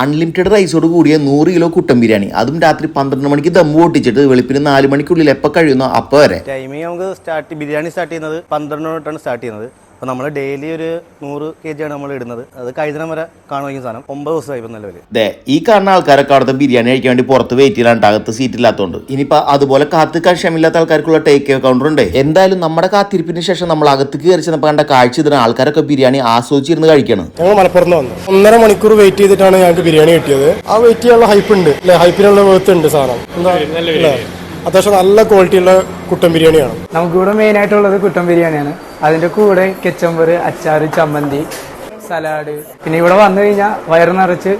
Unlimited റൈസോട് കൂടിയ നൂറ് kilo കുട്ടൻ ബിരിയാണി. അതും രാത്രി പന്ത്രണ്ട് മണിക്ക് ദമ്പ് പൊട്ടിച്ചിട്ട് വെളുപ്പിന് നാല് മണിക്കുള്ളിൽ എപ്പോൾ കഴിയുന്നോ അപ്പോൾ വരെ. ടൈമിംഗ് നമുക്ക് സ്റ്റാർട്ട് ബിരിയാണി സ്റ്റാർട്ട് ചെയ്യുന്നത് പന്ത്രണ്ട് മണിട്ടാണ് സ്റ്റാർട്ട് ചെയ്യുന്നത്. അപ്പോൾ നമ്മൾ ഡെയിലി ഒരു നൂറ് കെ ജിയാണ് നമ്മൾ ഇടുന്നത്. അത് കഴിഞ്ഞ വരെ കാണുന്ന സാധനം. ഒമ്പത് ദിവസമായി ഇപ്പം നിലവിൽ ദേ ഈ കാണുന്ന ആൾക്കാരൊക്കെ അവിടുത്തെ ബിരിയാണി കഴിക്കാൻ വേണ്ടി പുറത്ത് വെയിറ്റ് ചെയ്യാണ്ട് അകത്ത് സീറ്റ് ഇല്ലാത്തതുകൊണ്ട് ഇനിയിപ്പോൾ അതുപോലെ കാത്തിക്കാൻ ക്ഷമയില്ലാത്ത ആൾക്കാർക്കുള്ള ടേക്ക് അവേ കൗണ്ടർ ഉണ്ട്. എന്തായാലും നമ്മുടെ കാത്തിരിപ്പിന് ശേഷം നമ്മൾ അകത്ത് കയറി ചെന്നപ്പോൾ കണ്ട കാഴ്ച ഇതിന് ആൾക്കാരൊക്കെ ബിരിയാണി ആസ്വദിച്ചിരുന്ന് കഴിക്കണം. ഞങ്ങൾ മലപ്പുറത്ത് വന്നു. ഒന്നര മണിക്കൂർ വെയിറ്റ് ചെയ്തിട്ടാണ് ഞങ്ങൾക്ക് ബിരിയാണി കിട്ടിയത്. ആ വെയിറ്റ് ചെയ്യാനുള്ള ഹൈപ്പ് ഉണ്ട്. അല്ലെ? ഹൈപ്പിനുള്ള വേർത്ത് ഉണ്ട് സാധനം. അത്യാവശ്യം നല്ല ക്വാളിറ്റിയുള്ള കുട്ടൻ ബിരിയാണിയാണ്. നമുക്കിവിടെ മെയിൻ ആയിട്ടുള്ളത് കുട്ടൻ ബിരിയാണിയാണ്. അതിന്റെ കൂടെ കെച്ചമ്പർ അച്ചാർ ചമ്മന്തി സലാഡ് പിന്നെ ഇവിടെ വന്നു കഴിഞ്ഞാൽ വയറ് നിറച്ച്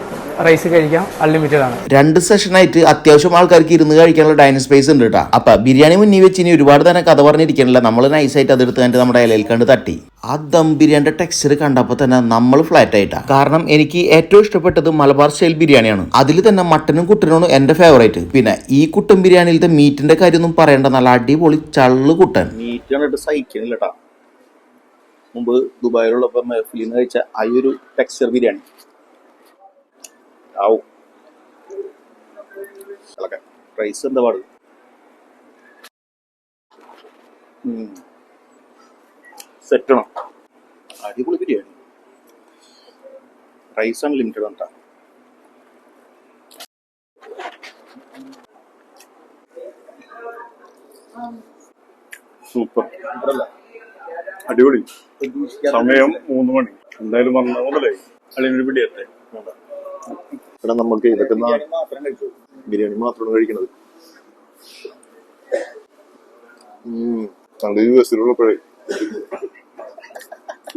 റൈസ് കഴിക്കാം. അൺലിമിറ്റഡ് ആണ്. രണ്ട് സെഷനായിട്ട് അത്യാവശ്യം ആൾക്കാർക്ക് ഇരുന്ന് കഴിക്കാനുള്ള ഡൈനിങ് സ്പേസ് ഉണ്ട് കേട്ടോ അപ്പൊ ബിരിയാണി മുന്നിൽ വെച്ച് ഇനി ഒരുപാട് തന്നെ കഥ പറഞ്ഞിരിക്കണില്ല. നമ്മൾ നൈസായിട്ട് അതെടുത്ത് കണ്ട് നമ്മുടെ ഇലയിൽ കണ്ട് തട്ടി. ആ ദം ബിരിയാണിയുടെ ടെക്സ്ചർ കണ്ടപ്പോൾ തന്നെ നമ്മൾ ഫ്ലാറ്റ് ആയിട്ടാ. കാരണം എനിക്ക് ഏറ്റവും ഇഷ്ടപ്പെട്ടത് മലബാർ സ്റ്റൈൽ ബിരിയാണിയാണ്. അതിൽ തന്നെ മട്ടനും കുട്ടനാണ് എന്റെ ഫേവറേറ്റ് പിന്നെ ഈ കുട്ടൻ ബിരിയാണിയിലത്തെ മീറ്റിന്റെ കാര്യമൊന്നും പറയേണ്ട. നല്ല അടിപൊളി ചള്ളു കുട്ടൻ. മീറ്റ് കണ്ടിട്ട് സഹിക്കണില്ല കേട്ടാ മുമ്പ് ദുബായിലുള്ളപ്പോൾ മെഹഫിലിൽ നിന്ന് കഴിച്ച ആ ഒരു ടെക്സ്ചർ ബിരിയാണി. ആവും അതൊക്കെ. റൈസ് എന്താ പാട്? സെറ്റണോ അടിപൊളി ബിരിയാണി. റൈസ് അൺലിമിറ്റഡ് ആണ് സൂപ്പർ അടിപൊളി. സമയം മൂന്ന് മണി. എന്തായാലും വന്ന മുതലേ അളിനൊരു പിടിയത്തെ ഇവിടെ നമുക്ക് ഇതൊക്കെ ബിരിയാണി മാത്രമാണ് കഴിക്കണത്. പണ്ട് യു എസിലുള്ളപ്പോഴേ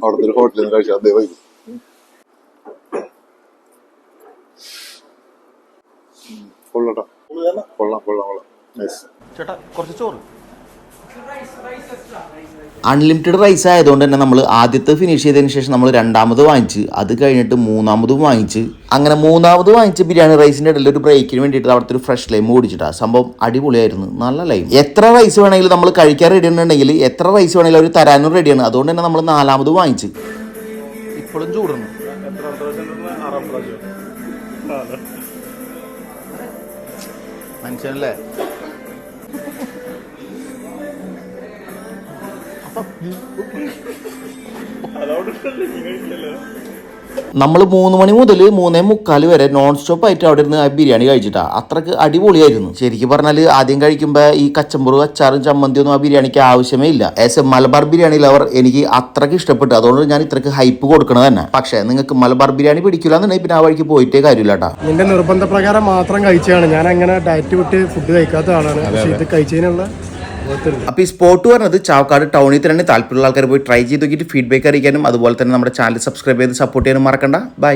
അവിടുത്തെ ഒരു ഹോട്ടലിൽ നിന്ന് കഴിച്ചാൽ അതേ വൈകി കൊള്ളട്ടാ കൊള്ളാം കൊള്ളാം കൊള്ളാം നൈസ് ചേട്ടാ കുറച്ച് ചോറ്. അൺലിമിറ്റഡ് റൈസ് ആയതുകൊണ്ട് തന്നെ നമ്മൾ ആദ്യത്തെ ഫിനിഷ് ചെയ്തതിന് ശേഷം നമ്മൾ രണ്ടാമത് വാങ്ങിച്ച് അത് കഴിഞ്ഞിട്ട് മൂന്നാമതും വാങ്ങിച്ച്. അങ്ങനെ മൂന്നാമത് വാങ്ങിച്ച ബിരിയാണി റൈസിന്റെ ഇടയിൽ ഒരു ബ്രേക്കിന് വേണ്ടിയിട്ട് അവിടുത്തെ ഒരു ഫ്രഷ് ലൈം ഓടിച്ചിട്ടാ. സംഭവം അടിപൊളിയായിരുന്നു. നല്ല ലൈം എത്ര റൈസ് വേണമെങ്കിലും നമ്മൾ കഴിക്കാൻ റെഡി ഉണ്ടെങ്കിൽ എത്ര റൈസ് വേണമെങ്കിലും അവർ തരാനും റെഡിയാണ് അതുകൊണ്ട് തന്നെ നമ്മൾ നാലാമത് വാങ്ങിച്ച്. ഇപ്പോഴും ചൂടുന്നു മനുഷ്യനല്ലേ? നമ്മൾ മൂന്ന് മണി മുതൽ മൂന്നേ മുക്കാൽ വരെ നോൺ സ്റ്റോപ്പ് ആയിട്ട് അവിടെ ഇരുന്ന് ബിരിയാണി കഴിച്ചിട്ടാ. അത്രയ്ക്ക് അടിപൊളിയായിരുന്നു. ശരിക്കും പറഞ്ഞാൽ ആദ്യം കഴിക്കുമ്പോൾ ഈ കച്ചമ്പറും അച്ചാറും ചമ്മന്തിയൊന്നും ആ ബിരിയാണിക്ക് ആവശ്യമേ ഇല്ല. As a Malabar biryani lover എനിക്ക് അത്രയ്ക്ക് ഇഷ്ടപ്പെട്ടു. അതുകൊണ്ട് ഞാൻ ഇത്രക്ക് ഹൈപ്പ് കൊടുക്കണത് തന്നെ. പക്ഷേ നിങ്ങൾക്ക് മലബാർ ബിരിയാണി പിടിക്കില്ല എന്നുണ്ടെങ്കിൽ പിന്നെ ആ വഴിക്ക് പോയിട്ടേ കാര്യമില്ല കേട്ടാ നിന്റെ നിർബന്ധപ്രകാരം മാത്രം കഴിച്ചതാണ്. ഞാൻ അങ്ങനെ ഡയറ്റ് വിട്ട് ഫുഡ് കഴിക്കാത്ത ആളാണ്. ഇത് കഴിച്ചതിനുള്ള അപ്പോൾ ഈ സ്പോട്ട് പറഞ്ഞത് ചാവക്കാട് ടൗണിൽ തന്നെ താല്പര്യമുള്ള ആൾക്കാർ പോയി ട്രൈ ചെയ്ത് നോക്കിയിട്ട് ഫീഡ്ബാക്ക് അറിയിക്കാനും അതുപോലെ തന്നെ നമ്മുടെ ചാനൽ സബ്സ്ക്രൈബ് ചെയ്ത് സപ്പോർട്ട് ചെയ്യാനും മറക്കണ്ട. ബൈ